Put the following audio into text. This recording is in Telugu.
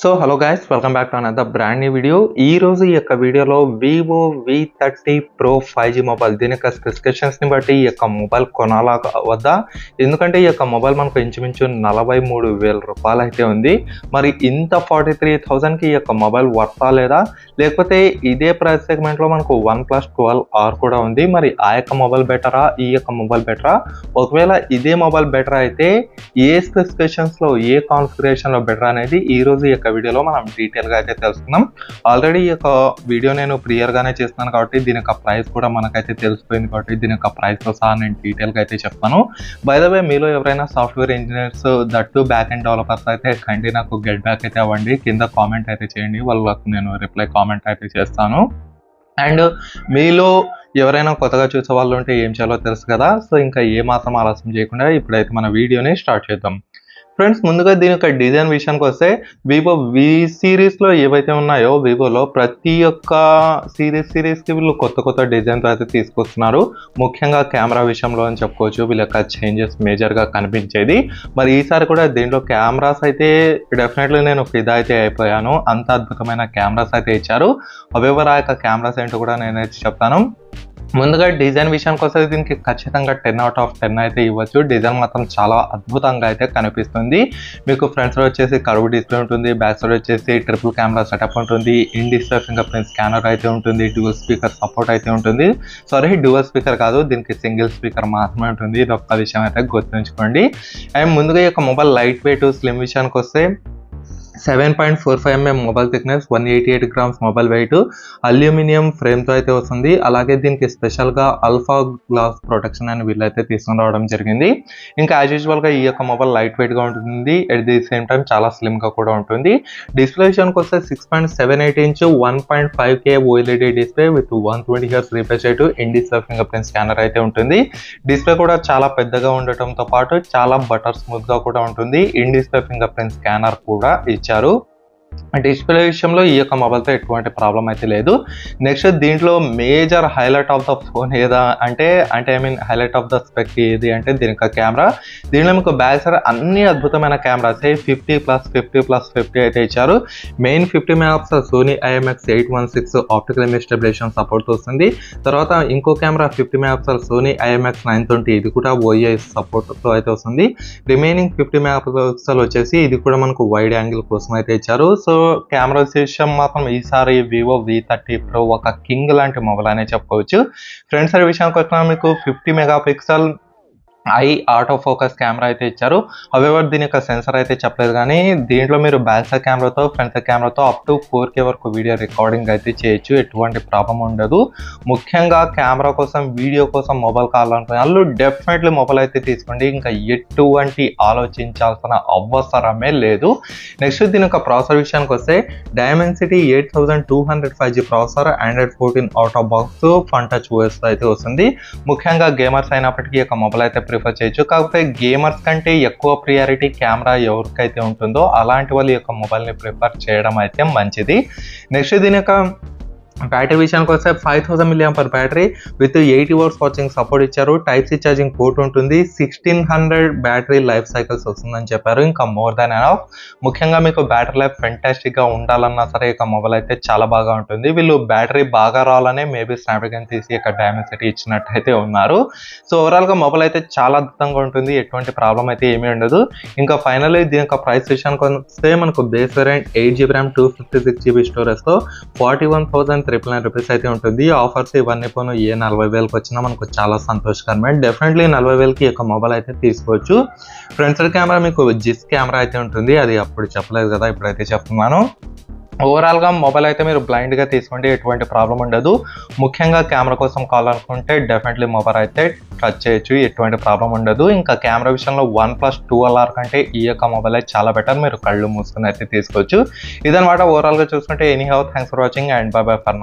So hello guys welcome back to another brand new video ఈ రోజు ఈ యొక్క వీడియోలో Vivo V thirty pro five G mobile దీని యొక్క స్పెసిఫికేషన్స్ని బట్టి ఈ యొక్క మొబైల్ కొనాలా వద్దా? ఎందుకంటే ఈ యొక్క మొబైల్ మనకు ఇంచుమించు నలభై మూడు వేల రూపాయలు అయితే ఉంది. మరి ఇంత ఫార్టీ త్రీ థౌజండ్కి ఈ యొక్క మొబైల్ వర్తా లేదా? లేకపోతే ఇదే ప్రైస్ సెగ్మెంట్లో మనకు వన్ ప్లస్ ట్వెల్వ్ ఆర్ కూడా ఉంది. మరి ఆ యొక్క మొబైల్ బెటరా ఈ యొక్క మొబైల్ బెటరా ఒకవేళ ఇదే మొబైల్ బెటర్ అయితే ఏ స్పెసిఫికేషన్స్లో ఏ కాన్ఫిగరేషన్లో బెటర్ అనేది ఈ రోజు ఈ యొక్క వీడియోలో మనం డీటెయిల్గా అయితే తెలుసుకుందాం. ఆల్రెడీ ఈ యొక్క వీడియో నేను ప్రియర్గానే చేస్తున్నాను కాబట్టి దీని యొక్క ప్రైస్ కూడా మనకైతే తెలిసిపోయింది కాబట్టి దీని యొక్క ప్రైస్తో సహా నేను డీటెయిల్గా అయితే చెప్తాను. బై ద వే మీలో ఎవరైనా software engineers that back and developers అయితే కండి నాకు గెట్ బ్యాక్ అయితే అవ్వండి. కింద కామెంట్ అయితే చేయండి. వాళ్ళకు నేను రిప్లై కామెంట్ అయితే చేస్తాను. అండ్ మీలో ఎవరైనా కొత్తగా చూసే వాళ్ళు ఉంటే ఏం చేయాలో తెలుసు కదా. సో ఇంకా ఏ మాత్రం ఆలస్యం చేయకుండా ఇప్పుడైతే మన వీడియోని స్టార్ట్ చేద్దాం. ఫ్రెండ్స్ ముందుగా దీని యొక్క డిజైన్ విషయానికి వస్తే వివో వి సిరీస్లో ఏవైతే ఉన్నాయో వివోలో ప్రతి ఒక్క సిరీస్ సిరీస్కి వీళ్ళు కొత్త కొత్త డిజైన్స్ అయితే తీసుకొస్తున్నారు. ముఖ్యంగా కెమెరా విషయంలో అని చెప్పుకోవచ్చు వీళ్ళ యొక్క చేంజెస్ మేజర్గా కనిపించేది. మరి ఈసారి కూడా దీంట్లో కెమెరాస్ అయితే డెఫినెట్లీ నేను ఫిదా అయితే అయిపోయాను. అంత అద్భుతమైన కెమెరాస్ అయితే ఇచ్చారు. అవేవర్ ఆ యొక్క కెమెరాస్ ఏంటో కూడా నేనైతే చెప్తాను. ముందుగా డిజైన్ విషయానికి వస్తే దీనికి ఖచ్చితంగా టెన్ అవుట్ ఆఫ్ టెన్ అయితే ఇవ్వచ్చు. డిజైన్ మాత్రం చాలా అద్భుతంగా అయితే కనిపిస్తుంది. మీకు ఫ్రంట్ సైడ్ వచ్చేసి కరువు డిస్ప్లే ఉంటుంది బ్యాక్ సైడ్ వచ్చేసి ట్రిపుల్ కెమెరా సెటప్ ఉంటుంది in display finger print scanner అయితే ఉంటుంది డ్యూల్ స్పీకర్ సపోర్ట్ అయితే ఉంటుంది. సారీ డ్యూల్ స్పీకర్ కాదు దీనికి సింగిల్ స్పీకర్ మాత్రమే ఉంటుంది. ఇది ఒక్క విషయం అయితే గుర్తుంచుకోండి. అండ్ ముందుగా ఈ యొక్క మొబైల్ లైట్ వెయిట్ స్లిమ్ విషయానికి వస్తే seven point four five mm mobile thickness one eighty eight grams mobile weight aluminium ఫ్రేమ్తో అయితే వస్తుంది. అలాగే దీనికి స్పెషల్గా అల్ఫా గ్లాస్ ప్రొటెక్షన్ అని వీళ్ళైతే తీసుకుని రావడం జరిగింది. ఇంకా యాజ్ యూజువల్గా ఈ యొక్క మొబైల్ లైట్ వెయిట్గా ఉంటుంది. ఎట్ ది సేమ్ టైం చాలా స్లిమ్గా కూడా ఉంటుంది. డిస్ప్లే విషయానికి వస్తే six point seven eight inch one point five K OLED display with one twenty hertz refresh rate in finger print scanner అయితే ఉంటుంది. డిస్ప్లే కూడా చాలా పెద్దగా ఉండటంతో పాటు చాలా బటర్ స్మూత్గా కూడా ఉంటుంది. In display finger print scanner కూడా ఇచ్చారు డిస్ప్లే విషయంలో ఈ యొక్క మొబైల్తో ఎటువంటి ప్రాబ్లం అయితే లేదు. నెక్స్ట్ దీంట్లో major highlight of the phone ఏదా అంటే అంటే I mean highlight of the spec ఏది అంటే దీని యొక్క కెమెరా. దీనిలో మీకు బ్యాక్ సైడ్ అన్ని అద్భుతమైన cameras fifty plus fifty plus fifty అయితే ఇచ్చారు. Main fifty megapixel Sony IMX eight one six optical image stabilisation support వస్తుంది. తర్వాత ఇంకో camera fifty megapixel Sony IMX nine twenty ఇది కూడా ఓఐ సపోర్ట్తో అయితే వస్తుంది. రిమైనింగ్ ఫిఫ్టీ మెగాపిక్సల్ వచ్చేసి ఇది కూడా మనకు వైడ్ యాంగిల్ కోసం అయితే ఇచ్చారు. సో కెమెరా విషయం మాత్రం ఈసారి వివో వి థర్టీ ప్రో ఒక కింగ్ లాంటి మొబైల్ అనే చెప్పుకోవచ్చు. ఫ్రంట్ సైడ్ విషయానికి వచ్చిన మీకు fifty mega pixel eye auto focus camera అయితే ఇచ్చారు. అవెవర్ దీని యొక్క సెన్సర్ అయితే చెప్పలేదు కానీ దీంట్లో మీరు బ్యాక్ సైడ్ కెమెరాతో ఫ్రంట్ సైడ్ కెమెరాతో అప్ టు ఫోర్ కే వరకు వీడియో రికార్డింగ్ అయితే చేయొచ్చు. ఎటువంటి ప్రాబ్లం ఉండదు. ముఖ్యంగా కెమెరా కోసం వీడియో కోసం మొబైల్ కావాలనుకునే వాళ్ళు డెఫినెట్లీ మొబైల్ అయితే తీసుకోండి. ఇంకా ఎటువంటి ఆలోచించాల్సిన అవసరమే లేదు. నెక్స్ట్ దీని యొక్క ప్రాసెసర్ విషయానికి వస్తే Dimensity eight thousand two hundred five G processor Android fourteen out of box Fun Touch OS అయితే వస్తుంది. ముఖ్యంగా గేమర్స్ అయినప్పటికీ యొక్క మొబైల్ అయితే ప్రిఫర్ చేయొచ్చు. కాకపోతే గేమర్స్ కంటే ఎక్కువ ప్రియారిటీ కెమెరా ఎవరికైతే ఉంటుందో అలాంటి వాళ్ళు యొక్క మొబైల్ని ప్రిఫర్ చేయడం అయితే మంచిది. నెక్స్ట్ దీని యొక్క బ్యాటరీ విషయానికి వస్తే five thousand milliamp per battery with eighty watts watching support ఇచ్చారు. టైప్ సి ఛార్జింగ్ పోర్ట్ ఉంటుంది. Sixteen hundred battery life cycles వస్తుందని చెప్పారు. ఇంకా మోర్ దాన్ ఎనఫ్ ముఖ్యంగా మీకు బ్యాటరీ లైఫ్ ఫెంటాస్టిక్గా ఉండాలన్నా సరే ఇక మొబైల్ అయితే చాలా బాగా ఉంటుంది. వీళ్ళు బ్యాటరీ బాగా రావాలనే మేబీ స్నాప్డ్రాగన్ తీసి ఇక డైమెన్సిటీ ఇచ్చినట్టయితే ఉన్నారు. సో ఓవరాల్గా మొబైల్ అయితే చాలా అద్భుతంగా ఉంటుంది. ఎటువంటి ప్రాబ్లం అయితే ఏమీ ఉండదు. ఇంకా ఫైనల్లీ దీని యొక్క ప్రైస్ విషయానికి వస్తే మనకు base variant eight GB RAM two fifty six GB స్టోరేజ్తో forty one thousand triple nine rupees అయితే ఉంటుంది. ఆఫర్స్ ఇవన్నీ పోను ఏ నలభై వేలకు వచ్చినా మనకు చాలా సంతోషకరమే డెఫినెట్లీ నలభై వేలకి ఒక మొబైల్ అయితే తీసుకోవచ్చు. ఫ్రంట్ సైడ్ కెమెరా మీకు జిస్ కెమెరా అయితే ఉంటుంది. అది అప్పుడు చెప్పలేదు కదా ఇప్పుడైతే చెప్తున్నాను. ఓవరాల్గా మొబైల్ అయితే మీరు బ్లైండ్గా తీసుకుంటే ఎటువంటి ప్రాబ్లం ఉండదు. ముఖ్యంగా కెమెరా కోసం కావాలనుకుంటే డెఫినెట్లీ మొబైల్ అయితే టచ్ చేయొచ్చు ఎటువంటి ప్రాబ్లం ఉండదు. ఇంకా కెమెరా విషయంలో వన్ ప్లస్ టూ ఎల్ఆర్ కంటే ఈ యొక్క మొబైల్ అయితే చాలా బెటర్ మీరు కళ్ళు మూసుకుని అయితే తీసుకోవచ్చు. ఇదనమాట ఓవరాల్గా చూసుకుంటే. Any how thanks for watching and bye bye for